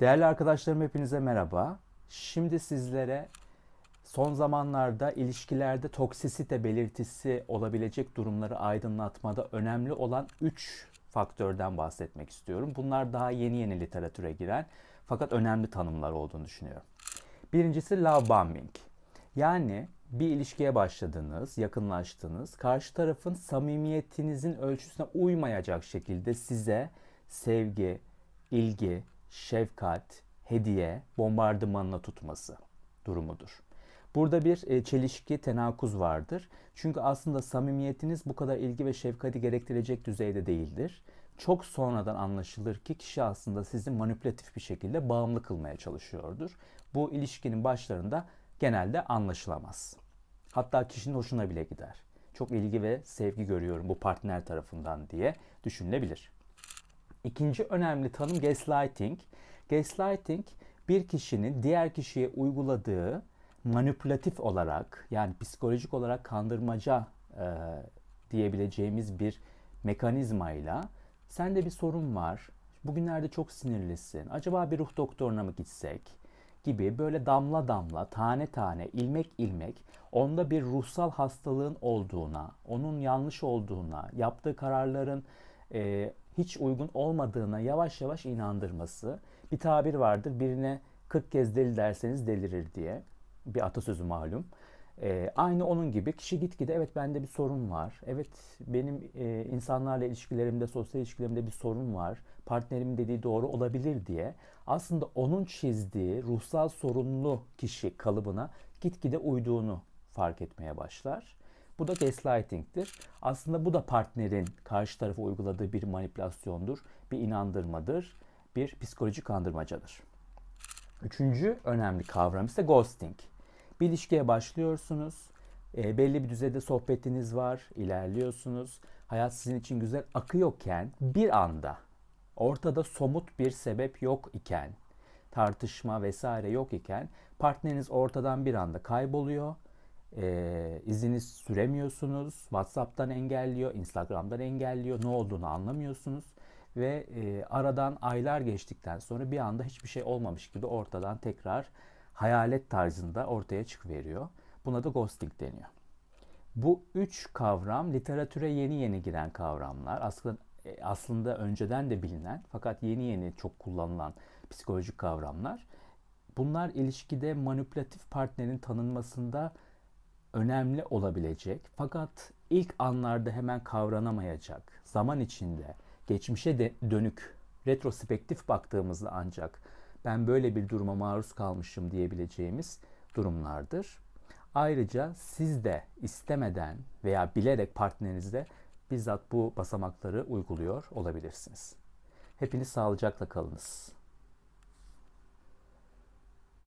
Değerli arkadaşlarım hepinize merhaba. Şimdi sizlere son zamanlarda ilişkilerde toksisite belirtisi olabilecek durumları aydınlatmada önemli olan 3 faktörden bahsetmek istiyorum. Bunlar daha yeni yeni literatüre giren fakat önemli tanımlar olduğunu düşünüyorum. Birincisi love bombing. Yani bir ilişkiye başladınız, yakınlaştınız. Karşı tarafın samimiyetinizin ölçüsüne uymayacak şekilde size sevgi, ilgi, şefkat, hediye bombardımanına tutması durumudur. Burada bir e, çelişki, tenakuz vardır. Çünkü aslında samimiyetiniz bu kadar ilgi ve şefkati gerektirecek düzeyde değildir. Çok sonradan anlaşılır ki kişi aslında sizi manipülatif bir şekilde bağımlı kılmaya çalışıyordur. Bu ilişkinin başlarında genelde anlaşılamaz. Hatta kişinin hoşuna bile gider. Çok ilgi ve sevgi görüyorum bu partner tarafından diye düşünülebilir. İkinci önemli tanım gaslighting. Gaslighting bir kişinin diğer kişiye uyguladığı manipülatif olarak yani psikolojik olarak kandırmaca e, diyebileceğimiz bir mekanizmayla sende bir sorun var. Bugünlerde çok sinirlisin. Acaba bir ruh doktoruna mı gitsek? gibi böyle damla damla, tane tane, ilmek ilmek onda bir ruhsal hastalığın olduğuna, onun yanlış olduğuna, yaptığı kararların e, hiç uygun olmadığına yavaş yavaş inandırması. Bir tabir vardır, birine 40 kez deli derseniz delirir diye. Bir atasözü malum. E, aynı onun gibi kişi gitgide evet bende bir sorun var. Evet benim e, insanlarla ilişkilerimde, sosyal ilişkilerimde bir sorun var. Partnerimin dediği doğru olabilir diye aslında onun çizdiği ruhsal sorunlu kişi kalıbına gitgide uyduğunu fark etmeye başlar. Bu da gaslighting'tir. Aslında bu da partnerin karşı tarafa uyguladığı bir manipülasyondur, bir inandırmadır, bir psikolojik kandırmacadır. Üçüncü önemli kavram ise ghosting. Bir ilişkiye başlıyorsunuz, e, belli bir düzeyde sohbetiniz var, ilerliyorsunuz. Hayat sizin için güzel akıyorken bir anda ortada somut bir sebep yok iken, tartışma vesaire yok iken partneriniz ortadan bir anda kayboluyor. E, iziniz süremiyorsunuz. WhatsApp'tan engelliyor, Instagram'dan engelliyor. Ne olduğunu anlamıyorsunuz ve e, aradan aylar geçtikten sonra bir anda hiçbir şey olmamış gibi ortadan tekrar hayalet tarzında ortaya çıkıveriyor. Buna da ghosting deniyor. Bu üç kavram literatüre yeni yeni giren kavramlar. Aslında e, aslında önceden de bilinen fakat yeni yeni çok kullanılan psikolojik kavramlar. Bunlar ilişkide manipülatif partnerin tanınmasında önemli olabilecek fakat ilk anlarda hemen kavranamayacak, zaman içinde geçmişe de dönük retrospektif baktığımızda ancak ben böyle bir duruma maruz kalmışım diyebileceğimiz durumlardır. Ayrıca siz de istemeden veya bilerek partnerinizde bizzat bu basamakları uyguluyor olabilirsiniz. Hepiniz sağlıcakla kalınız.